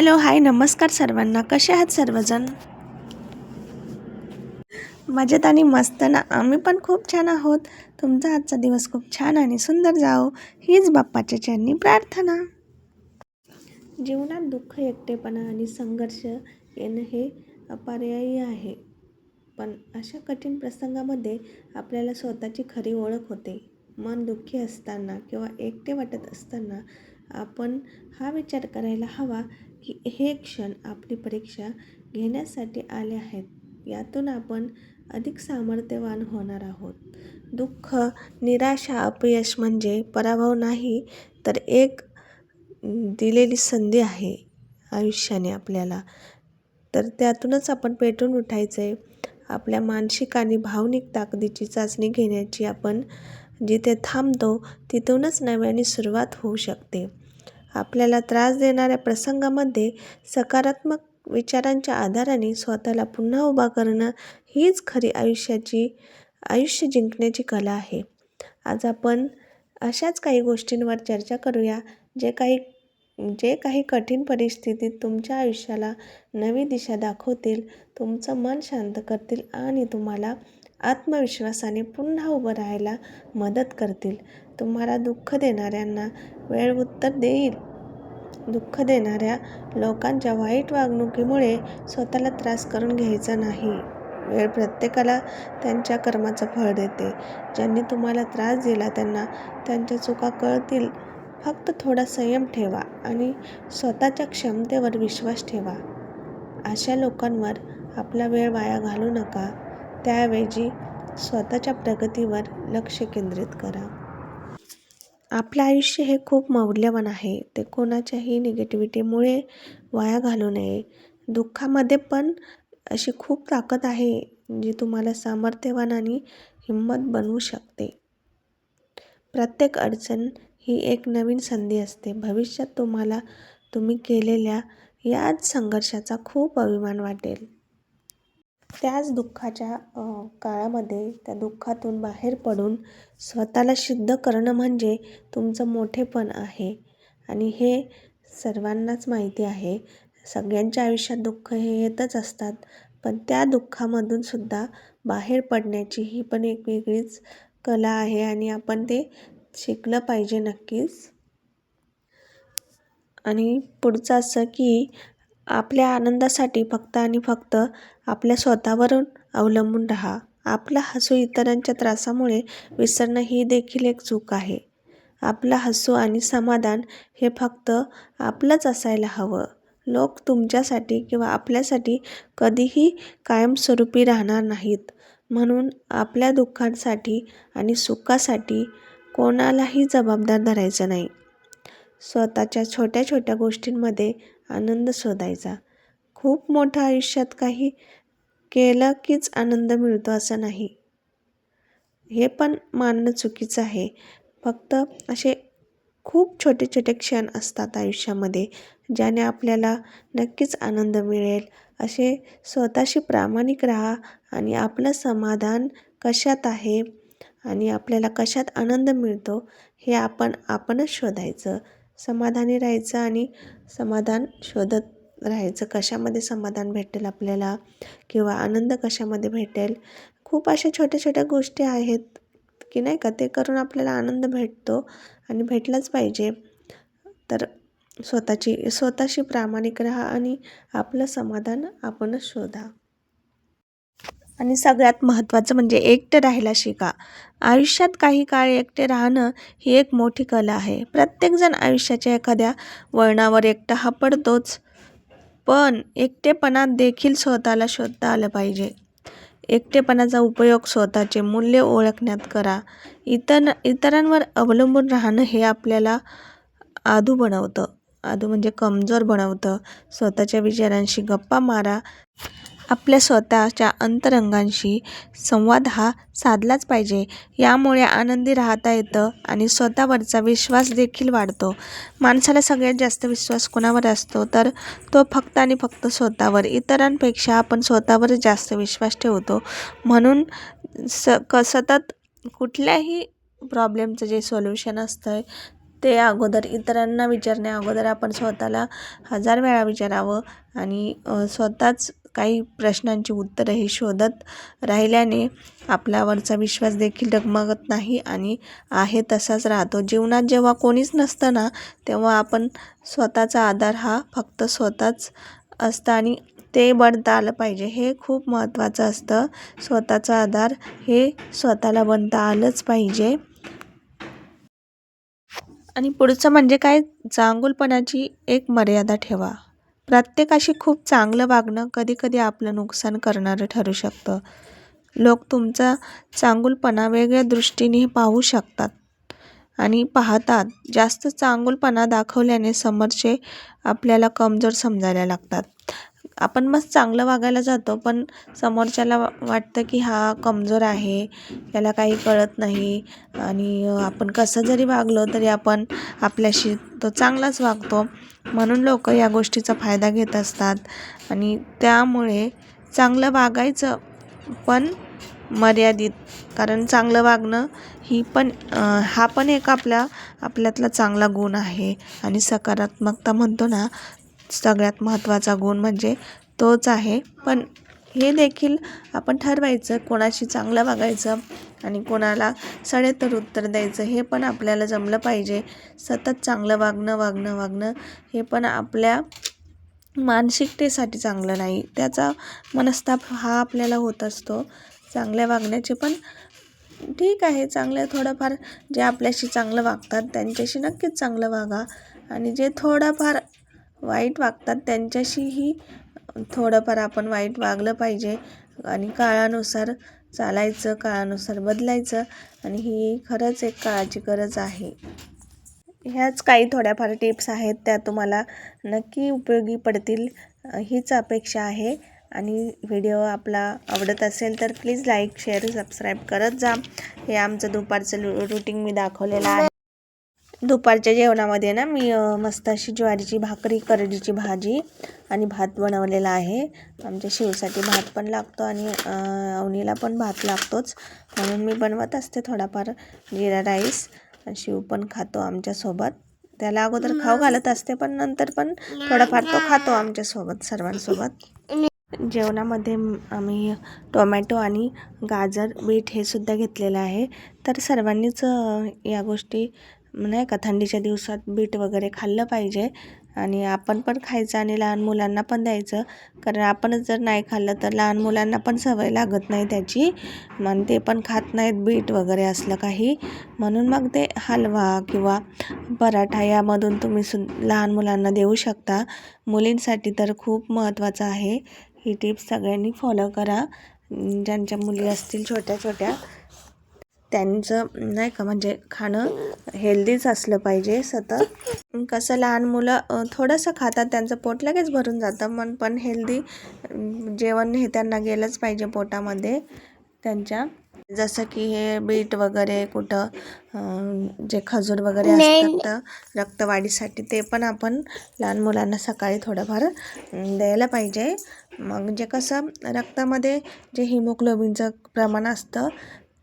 Hello hi नमस्कार सर्वांना. कसे आहात सर्वजण? मजेत आणि मस्त ना? आम्ही पण खूप छान आहोत. तुमचा आजचा दिवस खूप छान आणि सुंदर जाओ हीच बाप्पाच्या चरणी प्रार्थना. जीवनात दुःख एकटेपणा आणि संघर्ष येणं हे अपर्यायी आहे. पण अशा कठीण प्रसंगामध्ये आपल्याला स्वतःची खरी ओळख होते. मन दुःखी असताना किंवा एकटे वाटत असताना आपण हा विचार करायला हवा की हे क्षण आपली परीक्षा घेण्यासाठी आले आहेत. यातून आपण अधिक सामर्थ्यवान होणार आहोत. दुःख निराशा अपयश म्हणजे पराभव नाही तर एक दिलेली संधी आहे आयुष्याने आपल्याला. तर त्यातूनच आपण पेटून उठायचं. आहे आपल्या मानसिक आणि भावनिक ताकदीची चाचणी घेण्याची आपण जिथे थांबतो तिथूनच नव्याने सुरुवात होऊ शकते. आपल्याला त्रास देणाऱ्या प्रसंगामध्ये सकारात्मक विचारांच्या आधाराने स्वतःला पुन्हा उभा करणं हीच खरी आयुष्याची आयुष्य जिंकण्याची कला आहे. आज आपण अशाच काही गोष्टींवर चर्चा करूया जे काही जे काही कठीण परिस्थितीत तुमच्या आयुष्याला नवी दिशा दाखवतील तुमचं मन शांत करतील आणि तुम्हाला आत्मविश्वासाने पुन्हा उभं राहायला मदत करतील. तुम्हाला दुःख देणाऱ्यांना वेळ उत्तर देईल. दुःख देणाऱ्या लोकांच्या वाईट वागणुकीमुळे स्वतःला त्रास करून घ्यायचा नाही. वेळ प्रत्येकाला त्यांच्या कर्माचं फळ देते. ज्यांनी तुम्हाला त्रास दिला त्यांना त्यांच्या चुका कळतील. फक्त थोडा संयम ठेवा आणि स्वतःच्या क्षमतेवर विश्वास ठेवा. अशा लोकांवर आपला वेळ वाया घालू नका. त्याऐवजी स्वतःच्या प्रगतीवर लक्ष केंद्रित करा. आपलं आयुष्य हे खूप मौल्यवान आहे. ते कोणाच्याही निगेटिव्हिटीमुळे वाया घालू नये. दुःखामध्ये पण अशी खूप ताकद आहे जी तुम्हाला सामर्थ्यवान आणि हिंमत बनवू शकते. प्रत्येक अडचण ही एक नवीन संधी असते. भविष्यात तुम्हाला तुम्ही केलेल्या याच संघर्षाचा खूप अभिमान वाटेल. त्याच दुःखाच्या काळामध्ये त्या दुःखातून बाहेर पडून स्वतःला सिद्ध करणं म्हणजे तुमचं मोठेपण आहे. आणि हे सर्वांनाच माहिती आहे. सगळ्यांच्या आयुष्यात दुःख हे येतच असतात. पण त्या दुःखामधून सुद्धा बाहेर पडण्याची ही पण एक वेगळीच कला आहे आणि आपण ते शिकलं पाहिजे नक्कीच. आणि पुढचं असं की आपल्या आनंदासाठी फक्त आणि फक्त आपल्या स्वतःवरून अवलंबून राहा. आपला हसू इतरांच्या त्रासामुळे विसरणं ही देखील एक चूक आहे. आपला हसू आणि समाधान हे फक्त आपलंच असायला हवं. लोक तुमच्यासाठी किंवा आपल्यासाठी कधीही कायमस्वरूपी राहणार नाहीत. म्हणून आपल्या दुःखांसाठी आणि सुखासाठी कोणालाही जबाबदार धरायचं नाही. स्वतःच्या छोट्या छोट्या गोष्टींमध्ये आनंद शोधायचा. खूप मोठं आयुष्यात काही केलं कीच आनंद मिळतो असं नाही. हे पण मानणं चुकीचं आहे. फक्त असे खूप छोटे छोटे क्षण असतात आयुष्यामध्ये ज्याने आपल्याला नक्कीच आनंद मिळेल. असे स्वतःशी प्रामाणिक राहा आणि आपलं समाधान कशात आहे आणि आपल्याला कशात आनंद मिळतो हे आपण आपणच शोधायचं. समाधानी राहायचं आणि समाधान शोधत राहायचं. कशामध्ये समाधान भेटेल आपल्याला? किंवा आनंद कशामध्ये भेटेल? खूप अशा छोट्या छोट्या गोष्टी आहेत की नाही का ते करून आपल्याला आनंद भेटतो आणि भेटलाच पाहिजे. तर स्वतःची स्वतःशी प्रामाणिक राहा आणि आपलं समाधान आपणच शोधा. आणि सगळ्यात महत्त्वाचं म्हणजे एकटं राहायला शिका. आयुष्यात काही काळ एकटे राहणं ही एक मोठी कला आहे. प्रत्येकजण आयुष्याच्या एखाद्या वळणावर एकटा हा पडतोच. पण एकटेपणात देखील स्वतःला शोधता आलं पाहिजे. एकटेपणाचा उपयोग स्वतःचे मूल्य ओळखण्यात करा. इतर इतरांवर अवलंबून राहणं हे आपल्याला आधू बनवतं. आधू म्हणजे कमजोर बनवतं. स्वतःच्या विचारांशी गप्पा मारा. आपल्या स्वतःच्या अंतरंगांशी संवाद हा साधलाच पाहिजे. यामुळे आनंदी राहता येतं आणि स्वतःवरचा विश्वास देखील वाढतो. माणसाला सगळ्यात जास्त विश्वास कोणावर असतो? तर तो फक्त आणि फक्त स्वतःवर. इतरांपेक्षा आपण स्वतःवरच जास्त विश्वास ठेवतो. म्हणून स क सतत कुठल्याही प्रॉब्लेमचं जे सोल्युशन असतं ते अगोदर इतरांना विचारण्या अगोदर आपण स्वतःला हजार वेळा विचारावं आणि स्वतःच काही प्रश्नांची उत्तरंही शोधत राहिल्याने आपल्यावरचा विश्वास देखील डगमगत नाही आणि आहे तसाच राहतो. जीवनात जेव्हा कोणीच नसतं ना तेव्हा आपण स्वतःचा आधार हा फक्त स्वतःच असतं आणि ते बनता आलं पाहिजे. हे खूप महत्त्वाचं असतं. स्वतःचा आधार हे स्वतःला बनता आलंच पाहिजे. आणि पुढचं म्हणजे काय? चांगुलपणाची एक मर्यादा ठेवा. प्रत्येकाशी खूप चांगलं वागणं कधीकधी आपलं नुकसान करणारं ठरू शकतं. लोक तुमचा चांगुलपणा वेगळ्या दृष्टीने पाहू शकतात आणि पाहतात. जास्त चांगुलपणा दाखवल्याने समोरचे आपल्याला कमजोर समजायला लागतात. आपण मस्त चांगलं वागायला जातो पण समोरच्याला वाटतं की हा कमजोर आहे याला काही कळत नाही आणि आपण कसं जरी वागलो तरी आपण आपल्याशी तो चांगलाच वागतो. म्हणून लोक या गोष्टीचा फायदा घेत असतात आणि त्यामुळे चांगलं वागायचं पण मर्यादित कारण चांगलं वागणं ही पण हा पण एक आपला आपल्यातला चांगला गुण आहे. आणि सकारात्मकता म्हणतो ना सगळ्यात महत्त्वाचा गुण म्हणजे तोच आहे. पण हे देखील आपण ठरवायचं कोणाशी चांगलं वागायचं आणि कोणाला सडेतर उत्तर द्यायचं हे पण आपल्याला जमलं पाहिजे. सतत चांगलं वागणं वागणं वागणं हे पण आपल्या मानसिकतेसाठी चांगलं नाही. त्याचा मनस्ताप हा आपल्याला होत असतो. चांगल्या वागण्याचे पण ठीक आहे चांगलं थोडंफार जे आपल्याशी चांगलं वागतात त्यांच्याशी नक्कीच चांगलं वागा आणि जे थोडंफार वाईट वागतात त्यांच्याशीही थोडंफार आपण वाईट वागलं पाहिजे. आणि काळानुसार चालायचं काळानुसार बदलायचं. आणि ही खरंच एक काळाची गरज आहे. ह्याच काही थोड्याफार टिप्स आहेत त्या तुम्हाला नक्की उपयोगी पडतील. हीच अपेक्षा आहे. आणि व्हिडिओ आपला आवडत असेल तर प्लीज लाईक शेअर सबस्क्राईब करत जा. हे आमचं दुपारचं रुटीन मी दाखवलेलं आहे. दुपारच्या जेवणामध्ये ना मी मस्त अशी ज्वारीची भाकरी करडीची भाजी आणि भात बनवलेला आहे. आमच्या शिवसाठी भात पण लागतो आणि अवनीला पण भात लागतोच. म्हणून मी बनवत असते थोडाफार जिरा राईस शिव पण खातो आमच्यासोबत. त्याला अगोदर खाऊ घालत असते पण नंतर पण थोडाफार तो खातो आमच्यासोबत सर्वांसोबत. जेवणामध्ये आम्ही टोमॅटो आणि गाजर बीट हे सुद्धा घेतलेलं आहे. तर सर्वांनीच या गोष्टी नाही का थंडीच्या दिवसात बीट वगैरे खाल्लं पाहिजे. आणि आपण पण खायचं आणि लहान मुलांना पण द्यायचं. कारण आपणच जर नाही खाल्लं तर लहान मुलांना पण सवय लागत नाही त्याची. मग ते पण खात नाहीत बीट वगैरे असलं काही. म्हणून मग ते हलवा किंवा पराठा यामधून तुम्ही सु लहान मुलांना देऊ शकता. मुलींसाठी तर खूप महत्त्वाचं आहे. ही टिप्स सगळ्यांनी फॉलो करा. ज्यांच्या मुली असतील छोट्या छोट्या त्यांचं नाही का म्हणजे खाणं हेल्दीच असलं पाहिजे सतत. कसं लहान मुलं थोडंसं खातात त्यांचं पोट लगेच भरून जातं मन पण हेल्दी जेवण हे त्यांना गेलंच पाहिजे पोटामध्ये त्यांच्या. जसं की हे बीट वगैरे कुठं जे खजूर वगैरे असतात तर रक्तवाढीसाठी ते पण आपण लहान मुलांना सकाळी थोडंफार द्यायला पाहिजे. मग जे कसं रक्तामध्ये जे हिमोग्लोबिनचं प्रमाण असतं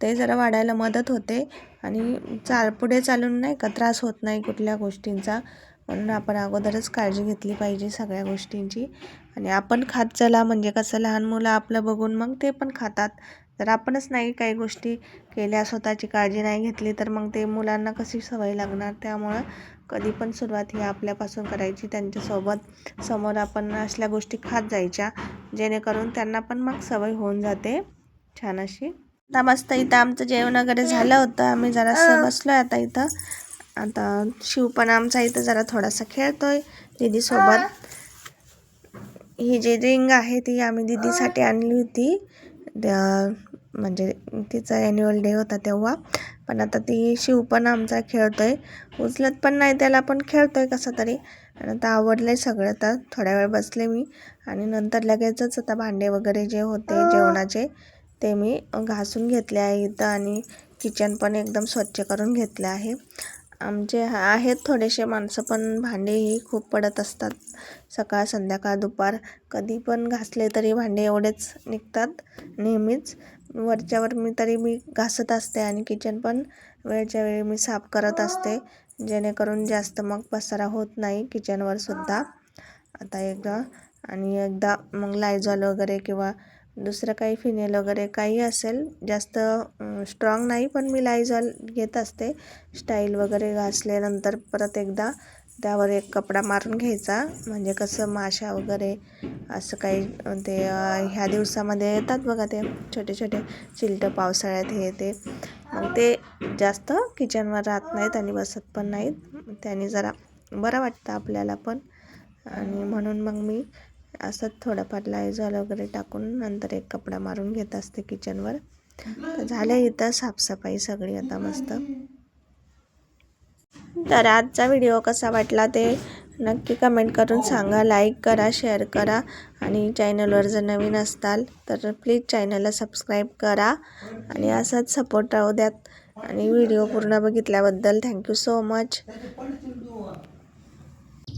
ते जरा वाढायला मदत होते आणि चाल पुढे चालून नाही का त्रास होत नाही कुठल्या गोष्टींचा. म्हणून आपण अगोदरच काळजी घेतली पाहिजे सगळ्या गोष्टींची. आणि आपण खात चला म्हणजे कसं लहान मुलं आपलं बघून मग ते पण खातात. जर आपणच नाही काही गोष्टी केल्या स्वतःची काळजी नाही घेतली तर मग ते मुलांना कशी सवय लागणार? त्यामुळं कधी पण सुरुवात ही आपल्यापासून करायची. त्यांच्यासोबत समोर आपण असल्या गोष्टी खात जायच्या. जेणेकरून त्यांना पण मग सवय होऊन जाते. छान अशी आता मस्त इथं आमचं जेवण वगैरे झालं होतं. आम्ही जरासं बसलो आहे आता इथं. आता शिव पण आमचा इथं जरा थोडासा खेळतोय दीदीसोबत ही जी रिंग आहे ती आम्ही दीदीसाठी आणली होती. त्या- म्हणजे तिचा ॲन्युअल डे होता तेव्हा. पण आता ती शिव पण आमचा खेळतोय. उचलत पण नाही त्याला पण खेळतोय कसं तरी. आणि आता आवडलं आहे सगळं तर थोड्या वेळ बसले मी. आणि नंतर लगेचच आता भांडे वगैरे जे होते जेवणाचे ते मी घासून घेतले आहे इथं आणि किचन पण एकदम स्वच्छ करून घेतलं आहे. आमचे आहेत थोडेसे माणसं पण भांडेही खूप पडत असतात. सकाळ संध्याकाळ दुपार. कधी पण घासले तरी भांडे एवढेच निघतात नेहमीच. वरच्यावर मी तरी मी घासत असते आणि किचन पण वेळच्या वेळी मी साफ करत असते जेणेकरून जास्त मग पसारा होत नाही किचनवर सुद्धा. आता एकदा आणि एकदा मग लायझॉल वगैरे किंवा दुसरं काही फिनेल वगैरे काही असेल जास्त स्ट्रॉंग नाही पण मी लायझॉल घेत असते. स्टाईल वगैरे घासल्यानंतर परत एकदा त्यावर एक कपडा मारून घ्यायचा. म्हणजे कसं माशा वगैरे असं काही ते ह्या दिवसामध्ये येतात बघा ते छोटे छोटे चिलटं पावसाळ्यात हे ते. मग ते जास्त किचनवर राहत नाहीत आणि बसत पण नाहीत. त्याने जरा बरं वाटतं आपल्याला पण. आणि म्हणून मग मी असं थोडंफार लायझॉल वगैरे टाकून नंतर एक कपडा मारून घेत असते किचनवर. तर झालं इथं साफसफाई सगळी आता मस्त. तर आजचा व्हिडिओ कसा वाटला ते नक्की कमेंट करून सांगा लाईक करा शेअर करा आणि चॅनलवर जर नवीन असताल तर प्लीज चॅनलला सबस्क्राईब करा आणि असाच सपोर्ट राहू द्यात. आणि व्हिडिओ पूर्ण बघितल्याबद्दल थँक्यू सो मच.